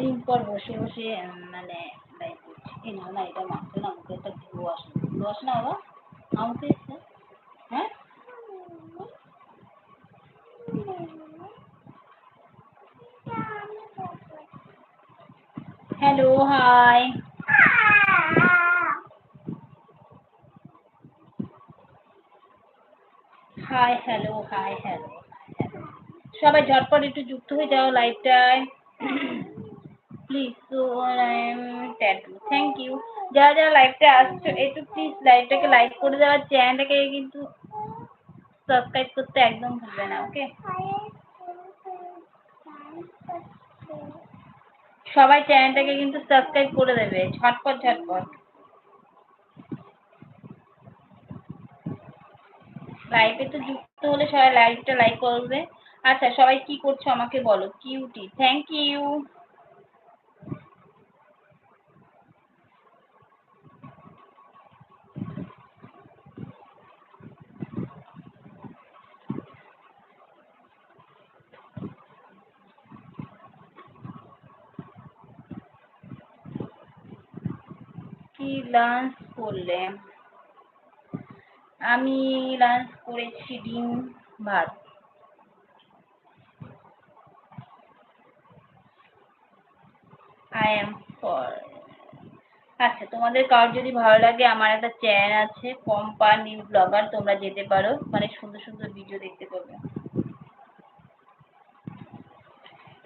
অনেকদিন পর বসে বসে মানে লাইভ করছি এই না না এটা মাত্র না, আমাকে একটা গ্লো আসে। গ্লো আসে না বাবা আমাকে হ্যাঁ? Hello hi hi hello hi hello সবাই ঝটপট একটু যুক্ত হয়ে যাও লাইভটায় প্লিজ সো ট্যাটু থ্যাংক ইউ যারা যারা লাইভটা আসছো, একটু প্লিজ লাইভটাকে লাইক করে দেওয়ার চ্যানেলটাকে কিন্তু সাবস্ক্রাইব করতে একদম ভুলবে না ওকে সবাই চ্যানেলটাকে কিন্তু সাবস্ক্রাইব করে দেবে, ঝটপট ঝটপট। লাইভে তো যুক্ত হলে সবাই লাইভটা লাইক করবে। আচ্ছা সবাই কি করছ আমাকে বলো কিউটি থ্যাংক ইউ কি লাঞ্চ করলে, আমি লাঞ্চ করেছি ডিম ভাত। আই এম ফর আচ্ছা তোমাদের কারোর যদি ভালো লাগে, আমার একটা চ্যানেল আছে পম্পা নিউ ব্লগার তোমরা যেতে পারো। মানে সুন্দর সুন্দর ভিডিও দেখতে পাবে।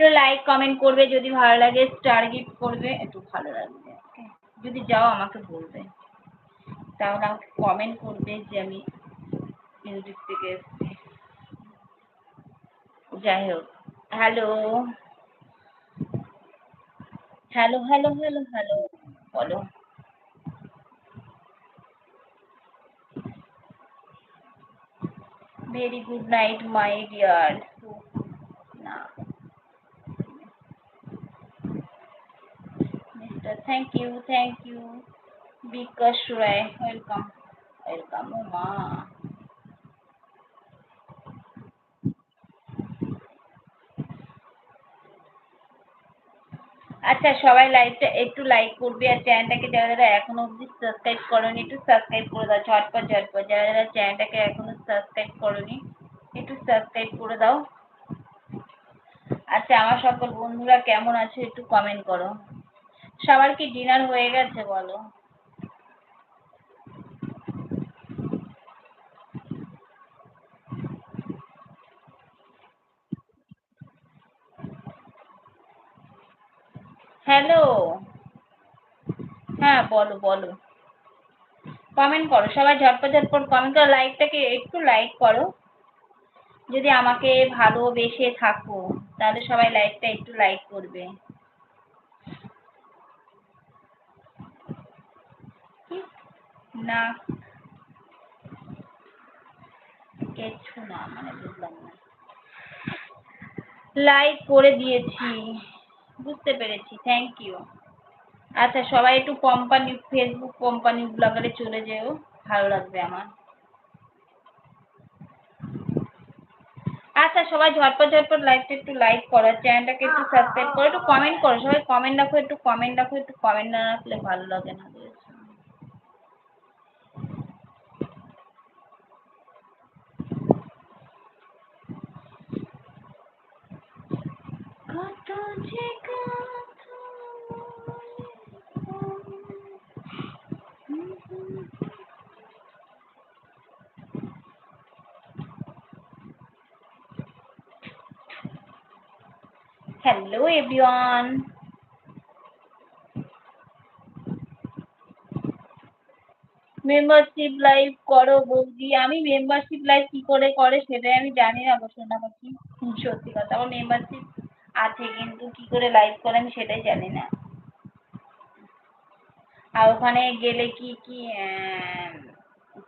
লাইক কমেন্ট করবে, যদি ভালো লাগে স্টার গিফট করবে, একটু ভালো লাগবে? যদি যাও আমাকে বলবে। তাহলে আমাকে কমেন্ট করবে যে আমি ইউটিউব থেকে এসেছি। যাই হোক hello hello hello hello hello বলো। Very good night my dear না you thank you Bikash Roy welcome welcome ও মা আচ্ছা সবাই লাইভটা একটু লাইক করবে আর চ্যানেলটাকে যারা যারা এখনও অবধি সাবস্ক্রাইব করোনি, একটু সাবস্ক্রাইব করে দাও, ঝটপট ঝটপট। যারা যারা চ্যানেলটাকে এখনও সাবস্ক্রাইব করোনি, একটু সাবস্ক্রাইব করে দাও। আচ্ছা আমার সকল বন্ধুরা কেমন আছে একটু কমেন্ট করো। সবার কি ডিনার হয়ে গেছে, বলো। হ্যালো হ্যাঁ বলো বলো। কমেন্ট করো, সবাই ঝটপট ঝটপট কমেন্ট করো লাইকটাকে একটু লাইক করো। যদি আমাকে ভালোবেসে থাকো, তাহলে সবাই লাইকটা একটু লাইক করবে। না। কিছু না মানে বুঝলাম না। লাইক করে দিয়েছি। বুঝতে পেরেছি থ্যাংক ইউ আচ্ছা সবাই একটু কোম্পানি ফেসবুক কোম্পানি ব্লগারে চলে যেও, ভালো লাগবে আমার। আচ্ছা সবাই ঝটপট ঝটপট লাইকটা একটু লাইক করো চ্যানেলটাকে একটু সাবস্ক্রাইব করো, একটু কমেন্ট করো। সবাই কমেন্ট রাখো, একটু কমেন্ট রাখো, একটু কমেন্ট না রাখলে ভালো লাগে না বুঝেছ? কত যে কথা হ্যালো এভরিওয়ান মেম্বারশিপ লাইভ করো বৌদি। আমি মেম্বারশিপ লাইভ কি করে করে সেটাই আমি জানি না গো সোনা সত্যি কথা, আমার মেম্বারশিপ আছে কিন্তু কি করে লাইভ করে আমি সেটাই জানি না। আর ওখানে গেলে কি কি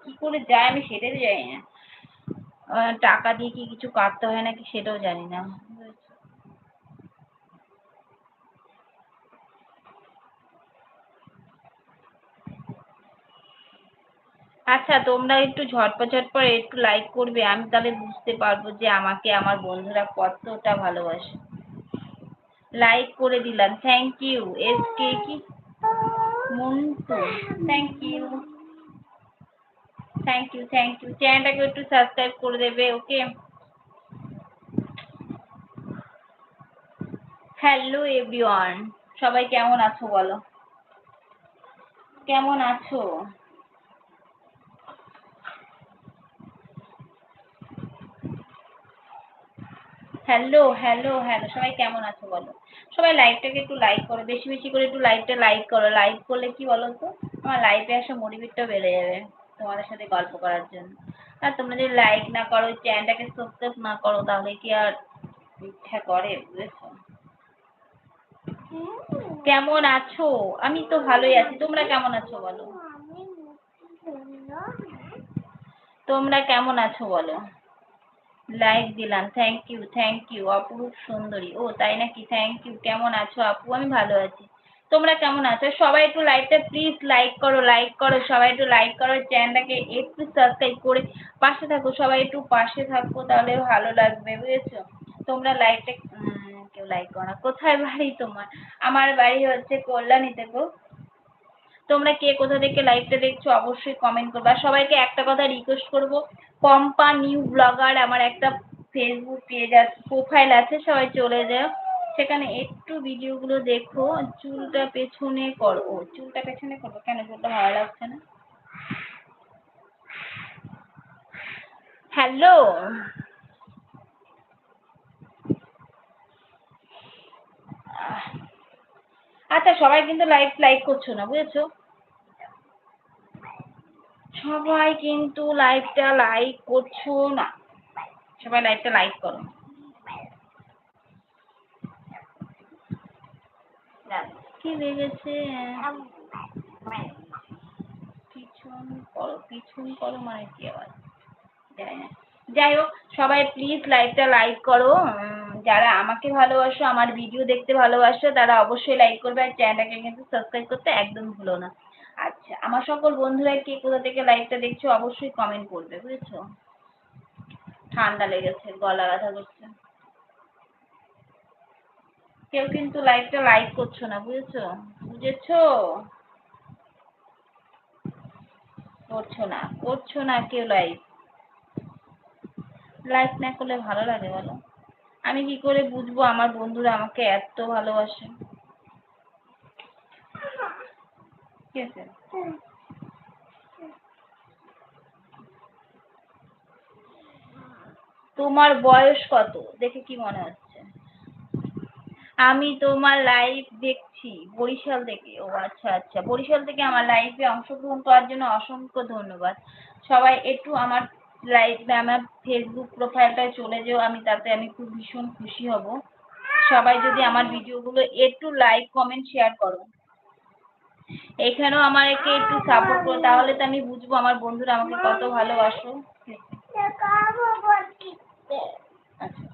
কি করে যায় আমি সেটাই জানি না। টাকা দিয়ে কি কিছু কাটতে হয় নাকি সেটাও জানি না। আচ্ছা তোমরা একটু ঝটপট ঝটপট একটু লাইক করবে, আমি তাহলে বুঝতে পারব যে আমাকে আমার বন্ধুরা কতটা ভালোবাসে। লাইক করে দিলাম থ্যাংক ইউ এস কে কি? Montu thank you thank you thank you চ্যানেলটাকে একটু সাবস্ক্রাইব করে দেবে ওকে হ্যালো এভরিওয়ান সবাই কেমন আছো বলো? কেমন আছো? হ্যালো হ্যালো হ্যালো সবাই কেমন আছো বলো? সবাই লাইভটাকে একটু লাইক করো, বেশি বেশি করে একটু লাইভটা লাইক করো। লাইক করলে কি বলো তো? আমার লাইভে আসা মোটিভেটটা বেড়ে যাবে তোমাদের সাথে গল্প করার জন্য। আর তোমরা যদি লাইক না করো চ্যানেলটাকে সাবস্ক্রাইব না করো, তাহলে কি আর ইচ্ছা করে বুঝেছ? কেমন আছো? আমি তো ভালোই আছি। তোমরা কেমন আছো বলো? তোমরা কেমন আছো বলো? লাইক দিলাম। থ্যাংক ইউ থ্যাংক ইউ অপরূপ সুন্দরী। ও, তাই নাকি? থ্যাংক ইউ কেমন আছো আপু? আমি ভালো আছি। তোমরা কেমন আছো? সবাই একটু লাইকটা প্লিজ লাইক করো লাইক করো, সবাই একটু লাইক করো, চ্যানেলটাকে একটু সাবস্ক্রাইব করে পাশে থাকো, সবাই একটু পাশে থাকো, তাহলে ভালো লাগবে, বুঝেছ? তোমরা লাইকটা কেউ লাইক করো না। কোথায় বাড়ি তোমার? আমার বাড়ি হচ্ছে কল্যাণীতে গো। তোমরা কে কোথা থেকে লাইভটা দেখছ অবশ্যই কমেন্ট করবে। আর সবাইকে একটা কথা রিকোয়েস্ট করব, পম্পা নিউ ব্লগার আমার একটা ফেসবুক পেজ আছে প্রোফাইল আছে, সবাই চলে যাও। সেখানে একটু ভিডিওগুলো দেখো, চুলটা পেছনে করো। চুলটা পেছনে করব কেন চুলটা ভালো লাগছে না? হ্যালো আচ্ছা সবাই কিন্তু লাইভ লাইক করছ না, বুঝেছ? সবাই কিন্তু লাইভটা লাইক করছ না। সবাই লাইভটা লাইক করো। কি লেগেছে? পিছন করো পিছন করো মানে কি আবার? যাই না। যাই হোক সবাই প্লিজ লাইভটা লাইক করো। যারা আমাকে ভালোবাসো, আমার ভিডিও দেখতে ভালোবাসো, তারা অবশ্যই লাইক করবে আর চ্যানেলটাকে কিন্তু সাবস্ক্রাইব করতে একদম ভুলো না। আচ্ছা আমার সকল বন্ধুরা কে কোথা থেকে লাইভটা দেখছ, অবশ্যই কমেন্ট করবে, বুঝেছ? ঠান্ডা লেগেছে, গলা ব্যথা করছে। কেউ কিন্তু লাইভটা লাইক করছ না, বুঝেছ? বুঝেছ? করছ না করছ না কেউ লাইভ লাইক না করলে ভালো লাগে বলো? আমি কি করে বুঝব আমার বন্ধুরা আমাকে এত ভালোবাসে? কি আছে? তোমার বয়স কত? দেখে কি মনে হচ্ছে? আমি তোমার লাইভ দেখছি, বরিশাল থেকে। ও আচ্ছা আচ্ছা। বরিশাল থেকে আমার লাইভে অংশগ্রহণ করার জন্য অসংখ্য ধন্যবাদ। সবাই একটু আমার লাইভে আমার ফেসবুক প্রোফাইলটায় চলে যেও, আমি তাতে আমি খুব ভীষণ খুশি হব। সবাই যদি আমার ভিডিওগুলো একটু লাইক কমেন্ট শেয়ার করো। এখানেও আমাকে একটু সাপোর্ট করো, তাহলে তো আমি বুঝব আমার বন্ধুরা আমাকে কত ভালোবাসো। আচ্ছা।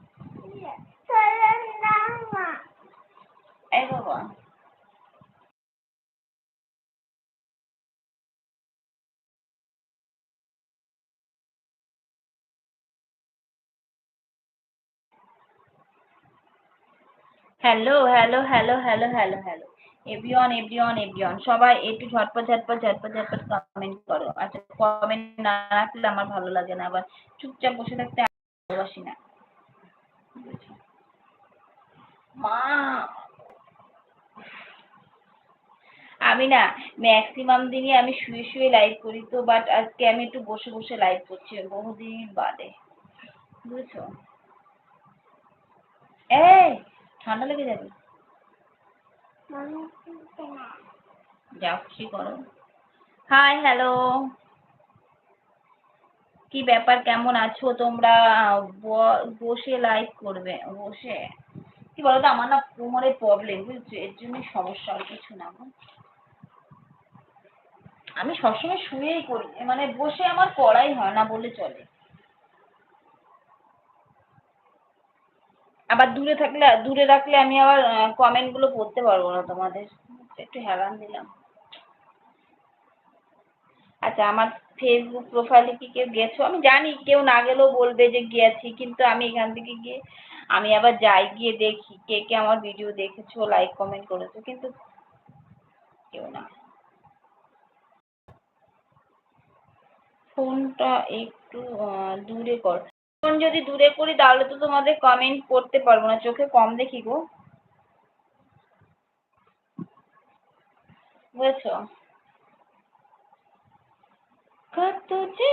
বাবা। Hello hello hello hello hello hello everyone everyone everyone সবাই একটু ঝটপট ঝটপট ঝটপট ঝটপট কমেন্ট করো। আচ্ছা কমেন্ট না রাখলে আমার ভালো লাগে না, আবার চুপচাপ বসে থাকতে ভালোবাসি না। মা! আমি না ম্যাক্সিমাম দিনই আমি শুয়ে শুয়ে লাইভ করি তো বাট আজকে আমি একটু বসে বসে লাইভ করছি, বহুদিন বাদে। বুঝেছ? এই! ঠান্ডা লেগে যাবে? যাও, খুশি করো। হাই হ্যালো কি ব্যাপার? কেমন আছো তোমরা? বসে লাইভ করবে, বসে। কি বলতো, আমার না কোমরে প্রবলেম বুঝছ? এর জন্য সমস্যা, আর কিছু না। আমি সবসময় শুয়েই করি মানে বসে আমার করাই হয় না বললে চলে। আবার দূরে থাকলে, দূরে রাখলে আমি আবার কমেন্টগুলো পড়তে পারব না তোমাদের। একটু হেলান দিলাম। আচ্ছা আমার ফেসবুক প্রোফাইলে কি কেউ গেছো? আমি জানি, কেউ না গেলেও বলবে যে গেছি, কিন্তু আমি এখান থেকে গিয়ে, আমি আবার যাই, গিয়ে দেখি কে কে আমার ভিডিও দেখেছ লাইক কমেন্ট করেছ, কিন্তু কেউ না। ফোনটা একটু দূরে কর। ফোন যদি দূরে করি তাহলে তো তোমাদের কমেন্ট করতে পারব না। চোখে কম দেখি গো। বুঝেছ? কত যে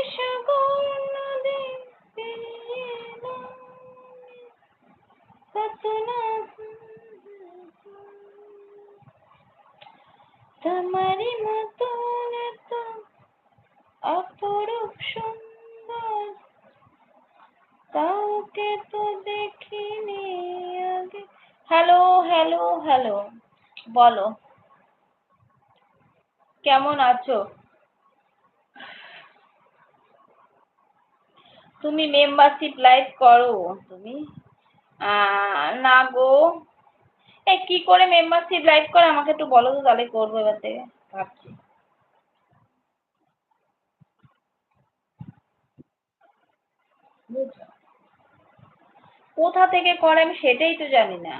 বলো। কেমন আছো? তুমি মেম্বারশিপ লাইভ করো, তুমি। না গো। এ, কি করে মেম্বারশিপ লাইভ করে? আমাকে একটু বলো তো, তাহলে করব এবার থেকে। ভাবছি। কোথা থেকে করে আমি সেটাই তো জানি না।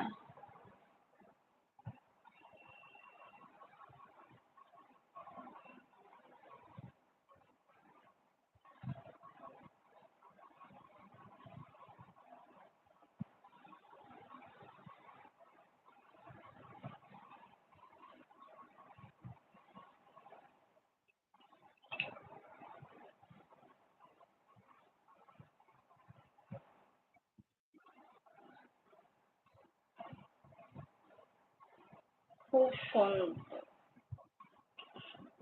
খুব সুন্দর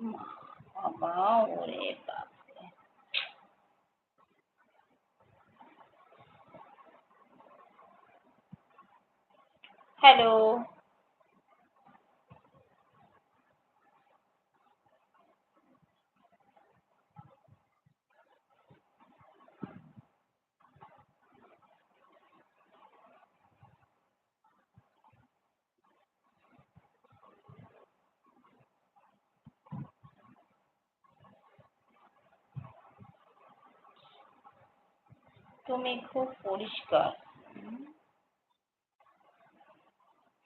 মা বাবা ওরে বাপরে হ্যালো তুমি খুব পরিষ্কার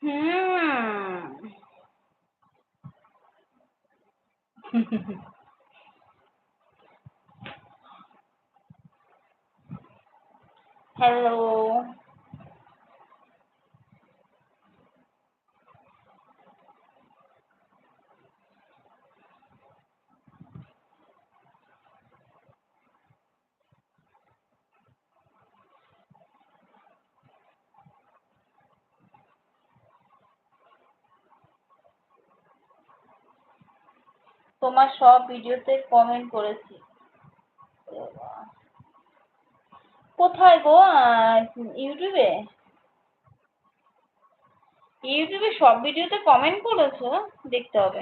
হুম হ্যালো তোমার সব ভিডিওতে কমেন্ট করেছি। কোথায় গো ইউটিউবে? ইউটিউবে সব ভিডিওতে কমেন্ট করেছ? দেখতে হবে।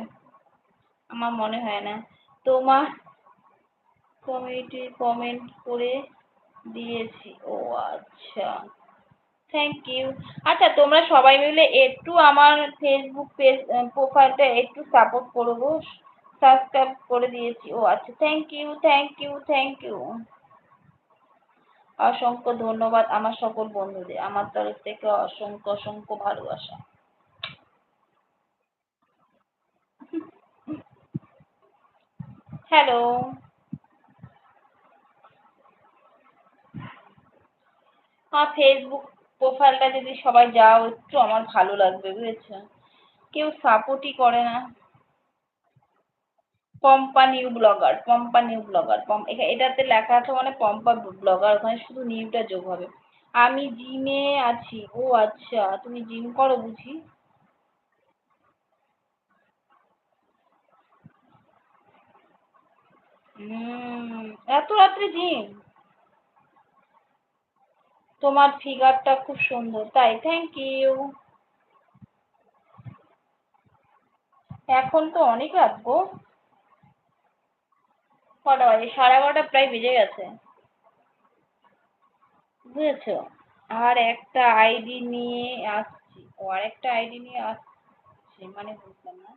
আমার মনে হয় না। তোমার কমেডি কমেন্ট করে দিয়েছি। ও আচ্ছা। থ্যাংক ইউ আচ্ছা তোমরা সবাই মিলে একটু আমার ফেসবুক পেজ প্রোফাইলটা একটু সাপোর্ট করো গো। সাবস্ক্রাইব করে দিয়েছি। ও আচ্ছা thank you thank you thank you অসংখ্য ধন্যবাদ আমার সকল বন্ধুদের। আমার তরফ থেকে অসংখ্য অসংখ্য ভালোবাসা। হ্যালো আমার ফেসবুক প্রোফাইলটা যদি সবাই যাও, একটু আমার ভালো লাগবে, বুঝেছ? কেউ সাপোর্টই করে না। Pampa new blogger Pampa new blogger এটাতে লেখা আছে মানে পম্পা ব্লগার ওখানে শুধু নিউটা যোগ হবে। আমি জিমে আছি, ও আচ্ছা তুমি জিম করো বুঝি। এত রাত্রে জিম? তোমার ফিগারটা খুব সুন্দর, তাই থ্যাংক ইউ এখন তো অনেক রাত গো। কটা বাজে? সাড়ে এগারোটা প্রায় বেজে গেছে। বুঝেছ? আর একটা আইডি নিয়ে আসছি। ও আর একটা আইডি নিয়ে আসছি মানে বুঝলাম না।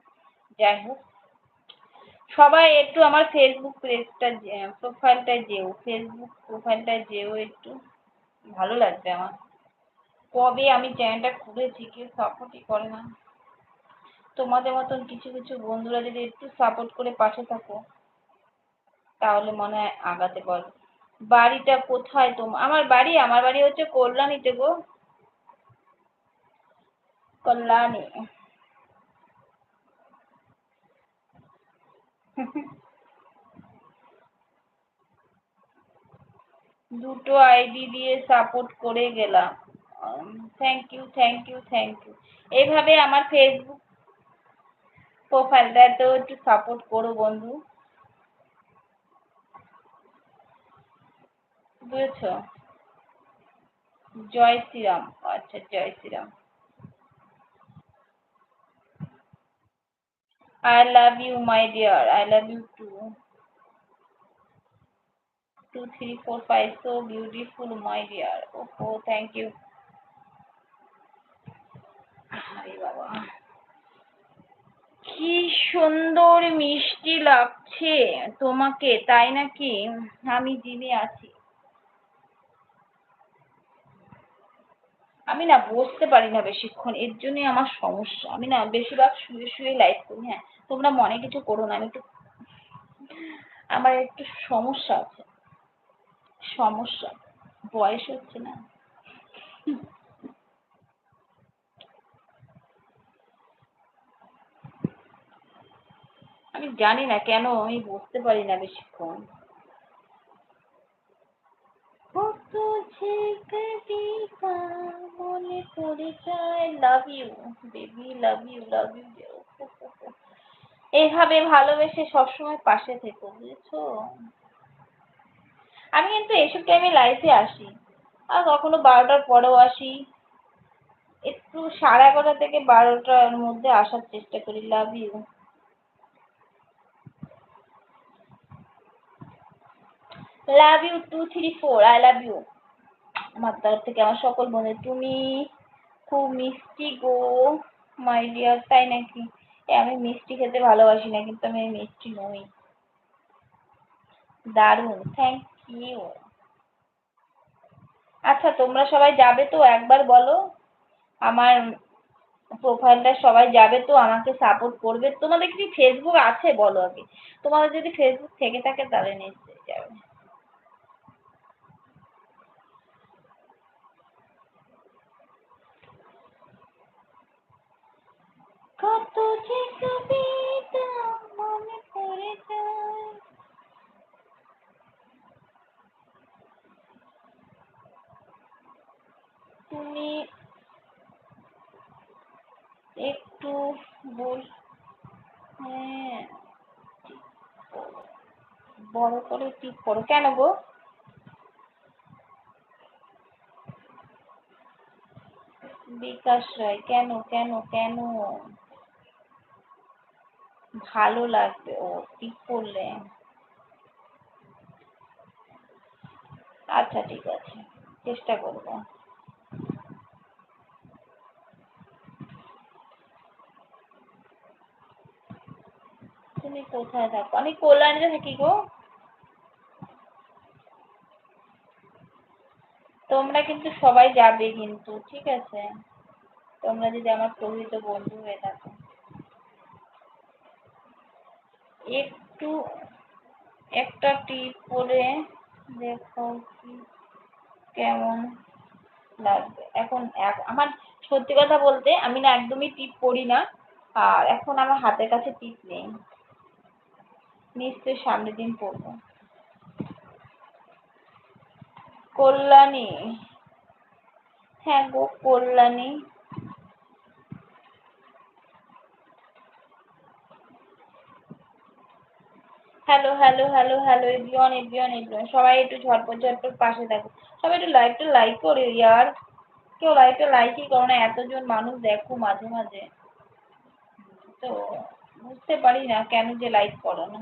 যাই হোক। সবাই একটু আমার ফেসবুক পেজটা প্রোফাইলটায় যেও। ফেসবুক প্রোফাইলটায় যেও একটু। ভালো লাগবে আমার। কবে আমি চ্যানেলটা খুলেছি কেউ সাপোর্টই করে না। তোমাদের মতন কিছু কিছু বন্ধুরা যদি একটু সাপোর্ট করে পাশে থাকো। তাহলে মনে হয় আগাতে পারব বাড়িটা কোথায় তোমার আমার বাড়ি আমার বাড়ি হচ্ছে কল্যাণীতে গো। কল্যাণী। দুটো আইডি দিয়ে সাপোর্ট করে গেলাম। Thank you thank you thank you এইভাবে আমার ফেসবুক প্রোফাইলটা তো একটু সাপোর্ট করো বন্ধু। বুঝেছ জয় শ্রীরাম আচ্ছা Jai Shriram love you, my dear. I love you too. Two, three, four, five. So beautiful, my dear. Oh, oh thank you. আরে বাবা কি সুন্দর মিষ্টি লাগছে তোমাকে তাই নাকি আমি জিমে আছি আমি না বসতে পারি না বেশিক্ষণ, এর জন্যই আমার সমস্যা। আমি না বেশিরভাগ শুয়ে শুয়ে লাইভ করি হ্যাঁ? তোমরা মনে কিছু করো না, আমি একটু, আমার একটু সমস্যা আছে। সমস্যা, বয়স হচ্ছে না। আমি জানি না কেন, আমি বসতে পারি না বেশিক্ষণ। কত যে কবিতা মনে পড়ে যায় love you baby love you love you এইভাবে ভালোবেসে সবসময় পাশে থেকো, বুঝেছ? আমি কিন্তু এসব টাইমে লাইফে আসি। আর কখনো বারোটার পরেও আসি। একটু সাড়ে এগারোটা থেকে বারোটার মধ্যে আসার চেষ্টা করি। Love you love you two three four I love you আমার তরফ থেকে আমার সকল বন্ধু তুমি খুব মিষ্টি গো মাই ডিয়ার তাই নাকি? আমি মিষ্টি খেতে ভালোবাসি না, কিন্তু আমি মিষ্টি নই। দারুণ থ্যাংক ইউ আচ্ছা তোমরা সবাই যাবে তো? একবার বলো। আমার প্রোফাইলটা সবাই যাবে তো? আমাকে সাপোর্ট করবে? তোমাদের কি ফেসবুক আছে? বলো আগে। তোমাদের যদি ফেসবুক থেকে থাকে, তাহলে নিশ্চয়ই যাবে। কত যে কবিতা মনে পড়ে যায়। তুমি একটু হ্যাঁ বড় করে টিপ করো। কেন গো? বিকাশ রায়, কেন কেন কেন? ভালো লাগবে, ও টিপ করলে? আচ্ছা ঠিক আছে, চেষ্টা করব। তুমি কোথায় থাকো? আমি কল্যাণীতে থাকি গো। তোমরা কিন্তু সবাই যাবে কিন্তু, ঠিক আছে? তোমরা যদি আমার প্রকৃত বন্ধু হয়ে থাকো। একটু একটা টিপ পরে দেখো কি কেমন লাগবে। এখন আমার সত্যি কথা বলতে আমি না একদমই টিপ পরি না, আর এখন আমার হাতের কাছে টিপ নেই। নিশ্চয়ই সামনের দিন পরবো কল্যাণী। হ্যাঁ গো, Kalyani. Hello hello hello hello everyone everyone everyone সবাই একটু ঝটপট ঝটপট পাশে থাকো। সবাই একটু লাইভটা লাইক করে, ইয়ার। কেউ লাইভটা লাইকই করো না, এতজন মানুষ দেখো মাঝে মাঝে। তো বুঝতে পারি না কেন যে লাইক করো না।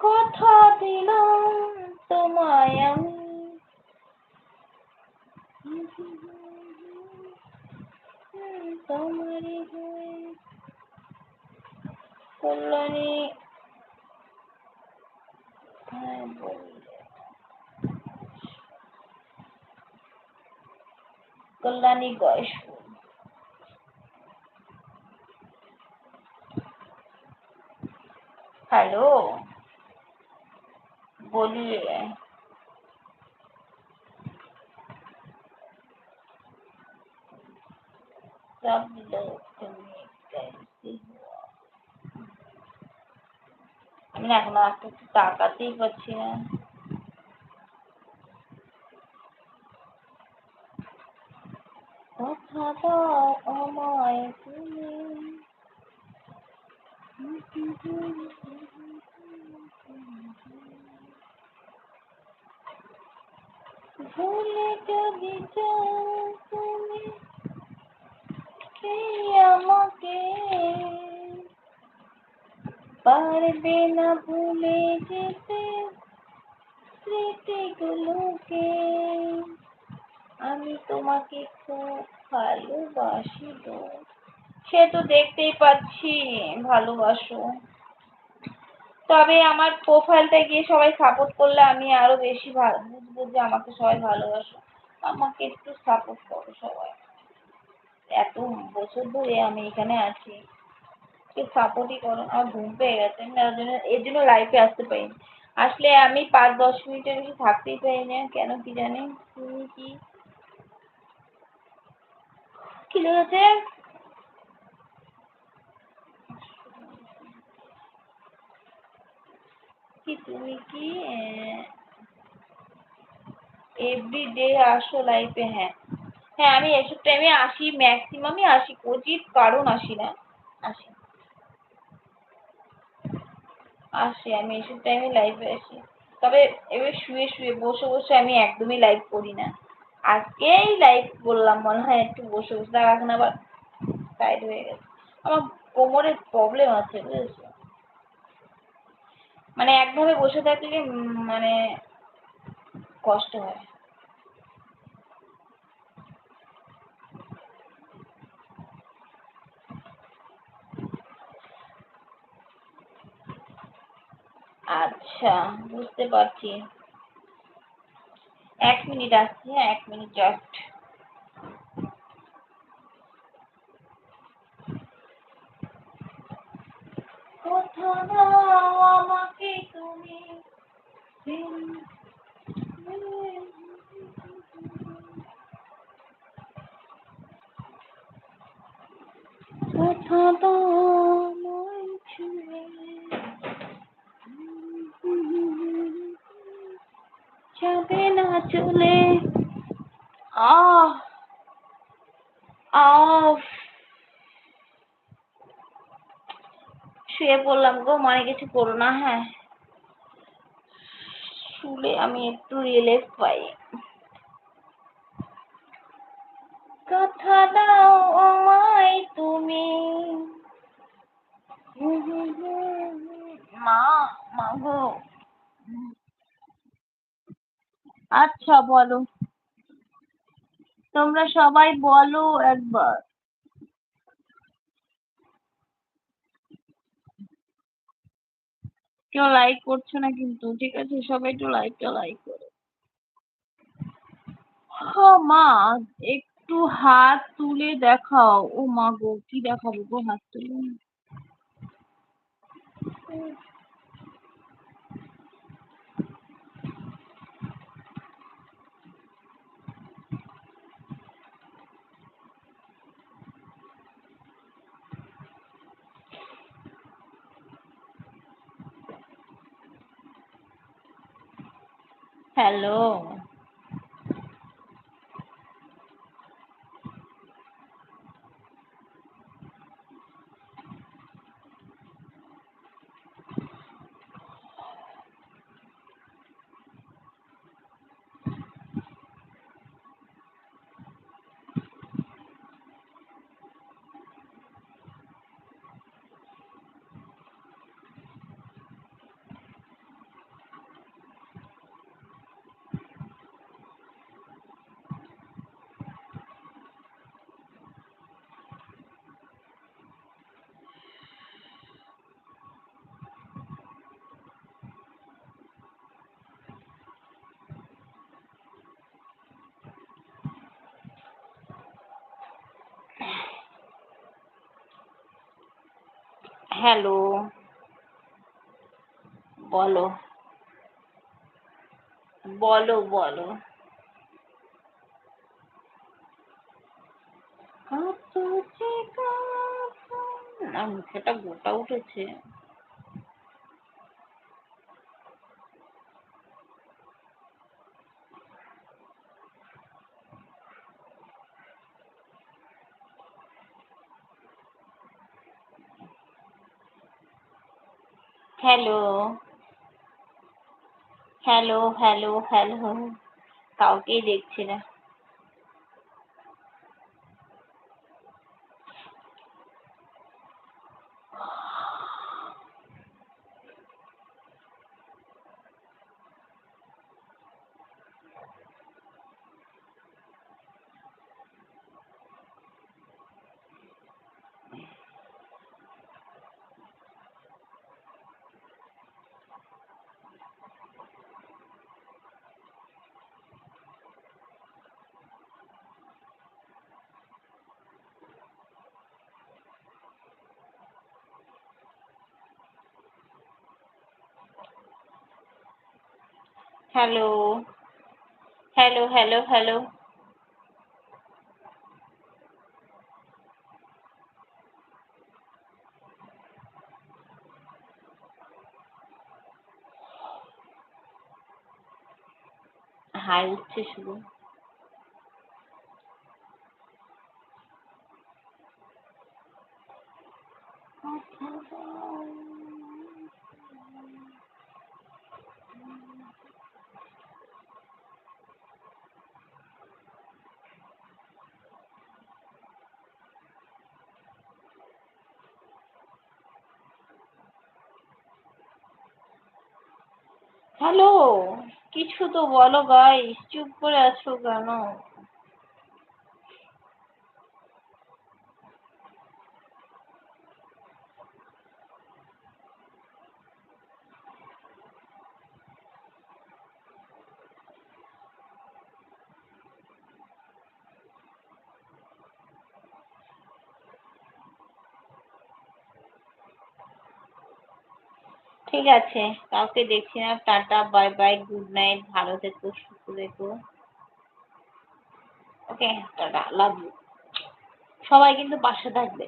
কথা দিলাম তোমায় আমি। তোমারই হয়ে কল্যাণী হ্যাঁ, কল্যাণী গয়েশপুর। हेलो बोलिए सब लोग আমি না এখন আর একটু তাকাতেই পারছি না কথা দাও আমায় তুমি ভুলে যদি যাও তুমি কে আমাকে পারবে না ভুলে যেতে স্মৃতিগুলোকে। আমি তোমাকে খুব ভালোবাসি গো। সে তো দেখতেই পাচ্ছি, ভালোবাসো। তবে আমার প্রোফাইলটা গিয়ে সবাই সাপোর্ট করলে আমি আরও বেশি বুঝব যে আমাকে সবাই ভালোবাসো। আমাকে একটু সাপোর্ট করো সবাই। এত বছর ধরে আমি এখানে আছি। কেউ সাপোর্টই করো, আমার ঘুম পেয়ে গেছে, আমি তার জন্য, এর জন্য লাইফে আসতে পারিনি। আসলে আমি পাঁচ, দশ মিনিটের বেশি থাকতেই পারি না কেন কি জানি? তুমি কি? কি লেগেছে? কি তুমি কি? এভরিডে আসো লাইফে হ্যাঁ। হ্যাঁ আমি এসব টাইমে আসি ম্যাক্সিমামই আসি কোচিত কারণ আসি না। আসি। আসি, আমি এসব টাইমে লাইভে আসি। তবে এবার শুয়ে শুয়ে, বসে বসে আমি একদমই লাইভ করি না। আজকেই লাইভ করলাম, মনে হয় একটু বসে বসে। তার এখন আবার টাইট হয়ে গেছে। আমার কোমরের প্রবলেম আছে, বুঝেছ? মানে একভাবে বসে থাকলে মানে কষ্ট হয়। আচ্ছা বুঝতে পারছি। এক মিনিট আসছি হ্যাঁ এক মিনিট জাস্ট আমাকে তুমি? কথা দাও আমায় ছুঁয়ে যাবে না চলে আহ আহ পড়লাম গো, মনে কিছু করো না হ্যাঁ? শুলে আমি একটু রিলিফ পাই। কথা দাও আমায় তুমি। মা মা গো। আচ্ছা বলো। তোমরা সবাই বলো একবার। কেউ লাইক করছে না কিন্তু, ঠিক আছে? সবাই একটু লাইকটা লাইক করো। মা, একটু হাত তুলে দেখাও। ও মা গো, কি দেখাবো গো হাত তুলে? হ্যালো হ্যালো বলো। বলো বলো। কত যে কথা। না মুখেটা গোটা উঠেছে। হ্যালো হ্যালো হ্যালো হ্যালো কাউকেই দেখছি না। Hello hello hello hello hi উঠছে শুধু। হ্যালো কিছু তো বলো ভাই চুপ করে আছো কেন? ঠিক আছে, কাউকে দেখছি না। Tata bye bye good night ভালো থেকো সুস্থ থেকো ওকে টাটা লাভ ইউ সবাই কিন্তু পাশে থাকবে।